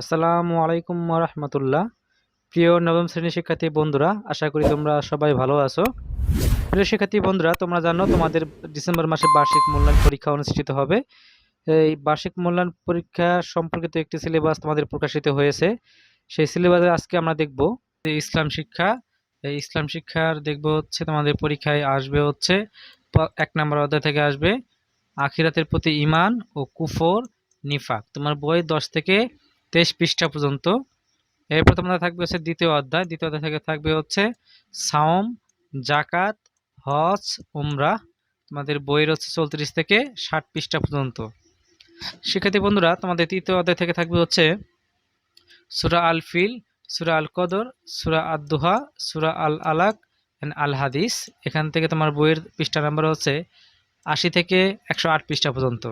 আসসালামু আলাইকুম রহমতুল্লাহ প্রিয় নবম শ্রেণির শিক্ষার্থী বন্ধুরা, আশা করি তোমরা সবাই ভালো আছো। প্রিয় শিক্ষার্থী বন্ধুরা, তোমরা জানো তোমাদের ডিসেম্বর মাসে বার্ষিক মূল্যায়ন পরীক্ষা অনুষ্ঠিত হবে। এই বার্ষিক মূল্যায়ন পরীক্ষা সম্পর্কিত একটি সিলেবাস তোমাদের প্রকাশিত হয়েছে। সেই সিলেবাসে আজকে আমরা দেখব ইসলাম শিক্ষা, এই ইসলাম শিক্ষার দেখব হচ্ছে তোমাদের পরীক্ষায় আসবে হচ্ছে এক নম্বর অধ্যায় থেকে আসবে, আখিরাতের প্রতি ইমান ও কুফর, নিফাক। তোমার বই দশ থেকে তেইশ পৃষ্ঠা পর্যন্ত। এরপর তোমাদের থাকবে হচ্ছে দ্বিতীয় অধ্যায়। দ্বিতীয় অধ্যায় থেকে থাকবে হচ্ছে সাওম, জাকাত, হজ, উমরা। তোমাদের বইয়ের হচ্ছে চৌত্রিশ থেকে ষাট পৃষ্ঠা পর্যন্ত। শিক্ষার্থী বন্ধুরা, তোমাদের তৃতীয় অধ্যায় থেকে থাকবে হচ্ছে সুরা আল ফিল, সুরা আল কদর, সুরা আদুহা সুরা আল আলাক অ্যান্ড আল হাদিস। এখান থেকে তোমার বইয়ের পৃষ্ঠা নাম্বার হচ্ছে আশি থেকে একশো আট পৃষ্ঠা পর্যন্ত।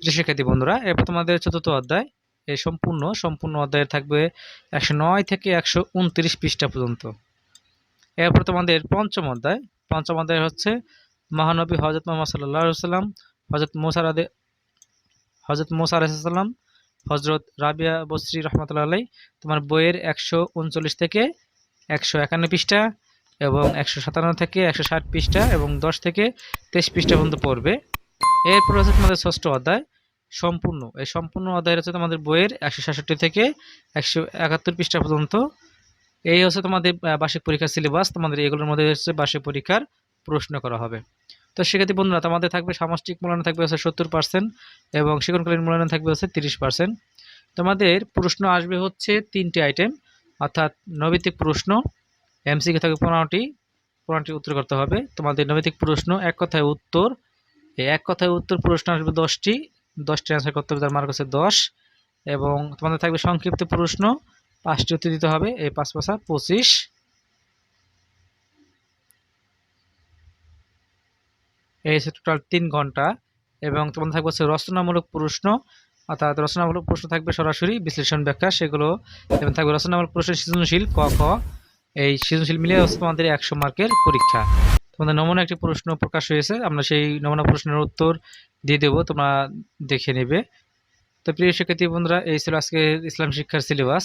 প্রিয় শিক্ষার্থী বন্ধুরা, এরপর তোমাদের চতুর্থ অধ্যায়। এই সম্পূর্ণ সম্পূর্ণ অধ্যায়ে থাকবে একশো নয় থেকে একশো উনত্রিশ পৃষ্ঠা পর্যন্ত। এরপর তোমাদের পঞ্চম অধ্যায়। পঞ্চম অধ্যায় হচ্ছে মহানবী হজরত মোহাম্মদ সাল্লাহ সাল্লাম হজরত মোসার আদে হজরত মোসা আলাইসাল্লাম হজরত রাবিয়া বসরি রহমতুল্লাহ আলাই তোমার বইয়ের একশো উনচল্লিশ থেকে একশো একান্ন পৃষ্ঠা এবং একশো সাতান্ন থেকে একশো ষাট পৃষ্ঠা এবং দশ থেকে তেইশ পৃষ্ঠা পর্যন্ত পড়বে। এরপর হচ্ছে তোমাদের ষষ্ঠ অধ্যায়। সম্পূর্ণ। এই সম্পূর্ণ অধ্যায় হচ্ছে তোমাদের বইয়ের একশো সাতষট্টি থেকে একশো একাত্তর পৃষ্ঠা পর্যন্ত। এই হচ্ছে তোমাদের বার্ষিক পরীক্ষার সিলেবাস তোমাদের এগুলোর মধ্যে হচ্ছে বার্ষিক পরীক্ষার প্রশ্ন করা হবে। তো সেক্ষেত্রে বন্ধুরা, তোমাদের থাকবে সামষ্টিক মূল্যায়ন থাকবে হচ্ছে সত্তর পার্সেন্ট এবং শিক্ষণকালীন মূল্যায়ন থাকবে হচ্ছে তিরিশ পার্সেন্ট তোমাদের প্রশ্ন আসবে হচ্ছে তিনটি আইটেম অর্থাৎ নৈতিক প্রশ্ন এমসিকে থাকবে পনেরোটি পনেরোটি উত্তর করতে হবে। তোমাদের নৈতিক প্রশ্ন, এক কথায় উত্তর, এই এক কথায় উত্তর প্রশ্ন আসবে দশটি দশটি অ্যান্সার করতে হবে, তার মার্ক হচ্ছে দশ। এবং তোমাদের থাকবে সংক্ষিপ্ত প্রশ্ন, পাঁচটি উত্তর দিতে হবে, এই পাঁচ পাঁচা পঁচিশ। এই হচ্ছে টোটাল তিন ঘণ্টা। এবং তোমাদের থাকবে হচ্ছে রচনামূলক প্রশ্ন, অর্থাৎ রচনামূলক প্রশ্ন থাকবে সরাসরি বিশ্লেষণ ব্যাখ্যা, সেগুলো এবং থাকবে রচনামূলক প্রশ্ন সৃজনশীল, ক, খ। এই সৃজনশীল মিলিয়ে হচ্ছে তোমাদের একশো মার্কের পরীক্ষা। তোমাদের নমুনা একটি প্রশ্ন প্রকাশ হয়েছে। আমরা সেই নমুনা প্রশ্নের উত্তর দিয়ে দেবো, তোমরা দেখে নেবে। তো প্রিয় শিক্ষার্থী বন্ধুরা, এই ছিল আজকে ইসলাম শিক্ষার সিলেবাস।